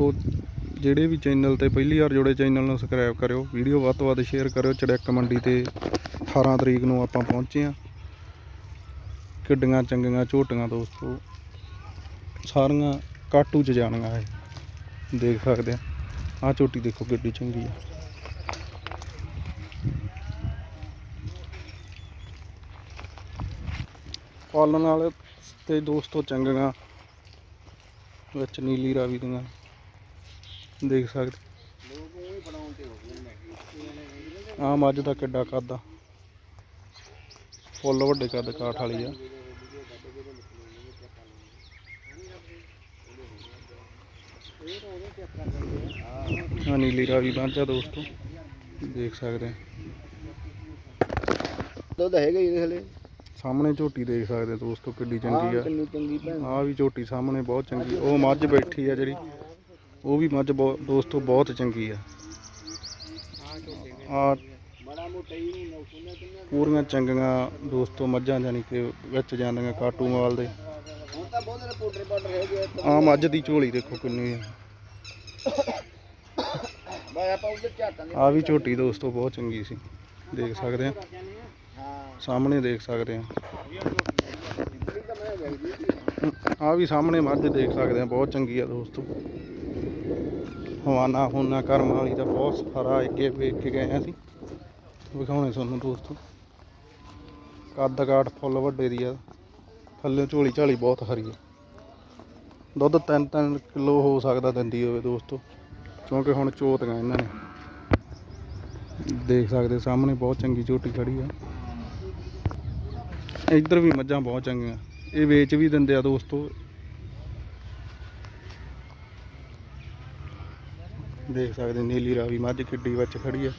ਦੋਸਤੋ ਜਿਹੜੇ ਵੀ ਚੈਨਲ ਤੇ ਪਹਿਲੀ ਵਾਰ ਜੁੜੇ ਚੈਨਲ ਨੂੰ ਸਬਸਕ੍ਰਾਈਬ ਕਰਿਓ ਵੀਡੀਓ ਵੱਧ ਤੋਂ ਵੱਧ ਸ਼ੇਅਰ ਕਰਿਓ ਚੜੈਕ ਮੰਡੀ ਤੇ 18 ਤਰੀਕ ਨੂੰ ਆਪਾਂ ਪਹੁੰਚੇ ਆ ਕਿੱਡੀਆਂ ਚੰਗੀਆਂ ਝੋਟੀਆਂ ਦੋਸਤੋ। ਸਾਰੀਆਂ ਕਾਟੂ ਚ ਜਾਣੀਆਂ ਇਹ। ਦੇਖ ਸਕਦੇ ਆ ਆਹ ਝੋਟੀ ਦੇਖੋ ਕਿੱਡੀ ਚੰਗੀ ਆ। ਪਾਲਣ ਵਾਲੇ ਤੇ ਦੋਸਤੋ ਚੰਗੀਆਂ। ਵਿੱਚ ਨੀਲੀ ਰਾਵੀ ਦੀਆਂ। ਦੇਖ ਸਕਦੇ। ਆ ਮੱਝ ਦਾ ਕਿੱਡਾ ਕੱਦ ਆ ਫੁੱਲ ਵੱਡੇ ਕੱਦ ਕਾਠ ਵਾਲੀ ਆ। ਆ ਨੀਲੀ ਰਾਵੀ ਆ ਦੋਸਤੋ। ਦੇਖ ਸਕਦੇ ਦੁੱਧ ਹੈਗਾ ਇਹਦੇ ਹਲੇ। ਸਾਹਮਣੇ ਝੋਟੀ ਦੇਖ ਸਕਦੇ ਦੋਸਤੋ ਕਿੱਡੀ ਚੰਗੀ ਆ। ਆ ਵੀ ਝੋਟੀ ਸਾਹਮਣੇ ਬਹੁਤ ਚੰਗੀ। ਉਹ ਮੱਝ ਬੈਠੀ ਆ ਜਿਹੜੀ। ਉਹ ਵੀ ਮੱਝ ਬਹੁਤ, ਦੋਸਤੋ ਬਹੁਤ ਚੰਗੀ ਆ। ਆ ਪੂਰੀਆਂ ਚੰਗੀਆਂ ਦੋਸਤੋ ਮੱਝਾਂ ਜਾਨੀ ਕਿ ਵਿੱਚ ਜਾਂਦੀਆਂ ਕਾਟੂ ਮਾਲ ਦੇ। ਆ ਮੱਝ ਦੀ ਝੋਲੀ ਦੇਖੋ ਕਿੰਨੀ ਆ। ਬਾਈ ਆ ਵੀ ਝੋਟੀ ਦੋਸਤੋ ਬਹੁਤ ਚੰਗੀ ਸੀ। ਦੇਖ ਸਕਦੇ ਆ। ਹਾਂ ਸਾਹਮਣੇ ਦੇਖ ਸਕਦੇ ਆ। ਇਹ ਆ ਵੀ ਸਾਹਮਣੇ ਮੱਝ ਦੇਖ ਸਕਦੇ ਆ। ਬਹੁਤ ਚੰਗੀ ਆ ਦੋਸਤੋ। ਹਵਾਨਾ ਹੁਨਾ ਕਰਮ ਵਾਲੀ ਦਾ ਬਹੁਤ ਸਾਰਾ ਅੱਗੇ ਵੇਖ ਕੇ ਗਏ ਆ ਅਸੀਂ। ਵਿਖਾਉਣੇ ਤੁਹਾਨੂੰ ਦੋਸਤੋ। ਕੱਦ ਕਾਠ ਫੁੱਲ ਵੱਡੇ ਦੀ ਆ। ਥੱਲੇ ਝੋਲੀ ਝਾਲੀ ਬਹੁਤ ਹਰੀ ਆ। ਦੁੱਧ 3-3 ਕਿਲੋ ਹੋ ਸਕਦਾ ਦਿੰਦੀ ਹੋਵੇ ਦੋਸਤੋ। ਕਿਉਂਕਿ ਹੁਣ ਚੋਤੀਆਂ ਇਹਨਾਂ ਨੇ। ਦੇਖ ਸਕਦੇ ਸਾਹਮਣੇ ਬਹੁਤ ਚੰਗੀ ਝੋਟੀ ਖੜੀ ਆ। ਇੱਧਰ ਵੀ ਮੱਝਾਂ ਬਹੁਤ ਚੰਗੀਆਂ। ਇਹ ਵੇਚ ਵੀ ਦਿੰਦੇ ਆ ਦੋਸਤੋ। ਦੇਖ ਸਕਦੇ ਨੀਲੀ ਰਾਵੀ ਮੱਝ ਕਿੱਡੀ ਵਿੱਚ ਖੜੀ ਆ।